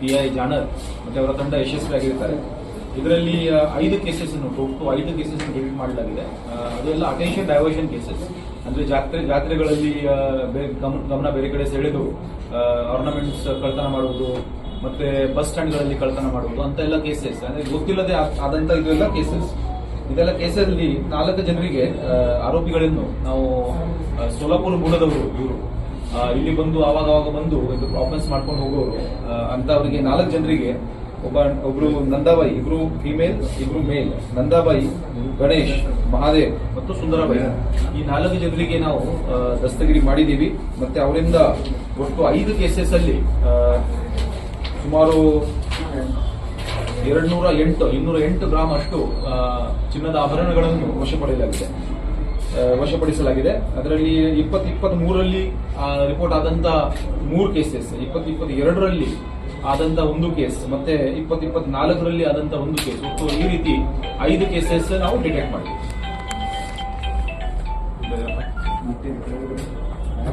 P I genre ಮತ್ತೆ ಅವರ ತಂಡ ಯಶಸ್ವಿಯಾಗಿರ್ತಾರೆ ಇದರಲ್ಲಿ ಐದು ಕೇಸಸ್ ಟೋಟು ಐದು ಕೇಸಸ್ ಡಿಲೀಟ್ ಮಾಡಲಾಗಿದೆ. ಅದೆಲ್ಲ ಅಟೆನ್ಷನ್ ಡೈವರ್ಷನ್ ಕೇಸಸ್ ಅಂದ್ರೆ ಜಾತ್ರೆ, ಜಾತ್ರೆಗಳಲ್ಲಿ ಗಮನ ಬೇರೆ ಕಡೆ ಸೆಳೆದು ಆರ್ನಮೆಂಟ್ಸ್ ಕಳ್ತನ ಮಾಡುವುದು, ಮತ್ತೆ ಬಸ್ ಸ್ಟ್ಯಾಂಡ್ಗಳಲ್ಲಿ ಕಳ್ತನ ಮಾಡುವುದು, ಅಂತ ಎಲ್ಲ ಕೇಸಸ್ ಅಂದ್ರೆ ಗೊತ್ತಿಲ್ಲದೆ ಆದಂತ ಇದೆಲ್ಲ ಕೇಸಸ್ ಇದೆಲ್ಲ ಕೇಸಲ್ಲಿ ನಾಲ್ಕು ಜನರಿಗೆ ಆರೋಪಿಗಳನ್ನು ನಾವು ಸೋಲಾಪುರ ಮೂಲದವರು ಇವರು. ಇಲ್ಲಿ ಬಂದು ಆವಾಗ ಆವಾಗ ಬಂದು ಇದು ಆಫೆನ್ಸ್ ಮಾಡ್ಕೊಂಡು ಹೋಗೋರು ಅಂತ ಅವರಿಗೆ ನಾಲ್ಕು ಜನರಿಗೆ ಒಬ್ಬ, ಒಬ್ರು ನಂದಾಬಾಯಿ, ಇಬ್ರು ಫಿಮೇಲ್ ಇಬ್ರು ಮೇಲ್ ನಂದಾಬಾಯಿ, ಗಣೇಶ್, ಮಹಾದೇವ್ ಮತ್ತು ಸುಂದರಬಾಯಿ. ಈ ನಾಲ್ಕು ಜನರಿಗೆ ನಾವು ದಸ್ತಗಿರಿ ಮಾಡಿದ್ದೀವಿ. ಮತ್ತೆ ಅವರಿಂದ ಒಟ್ಟು ಐದು ಕೇಸಸ್ ಅಲ್ಲಿ ಸುಮಾರು ಎರಡ್ ನೂರ ಎಂಟು, ಇನ್ನೂರ ಎಂಟು ಗ್ರಾಮ್ ಅಷ್ಟು ಚಿನ್ನದ ಆಭರಣಗಳನ್ನು ವಶಪಡೆಯಲಾಗಿದೆ ವಶಪಡಿಸಲಾಗಿದೆ. ಅದರಲ್ಲಿ ಇಪ್ಪತ್ ಇಪ್ಪತ್ತ್ ಮೂರರಲ್ಲಿ ರಿಪೋರ್ಟ್ ಆದಂತ ಮೂರು ಕೇಸಸ್ ಇಪ್ಪತ್ ಇಪ್ಪತ್ತ್ ಎರಡರಲ್ಲಿ ಆದಂತ ಒಂದು ಕೇಸ್ ಮತ್ತೆ ಇಪ್ಪತ್ ಇಪ್ಪತ್ತ್ ನಾಲ್ಕರಲ್ಲಿ ಆದಂತ ಒಂದು ಕೇಸ್ ಒಟ್ಟು ಈ ರೀತಿ ಐದು ಕೇಸಸ್ ನಾವು ಡಿಟೆಕ್ಟ್ ಮಾಡಿದ್ವಿ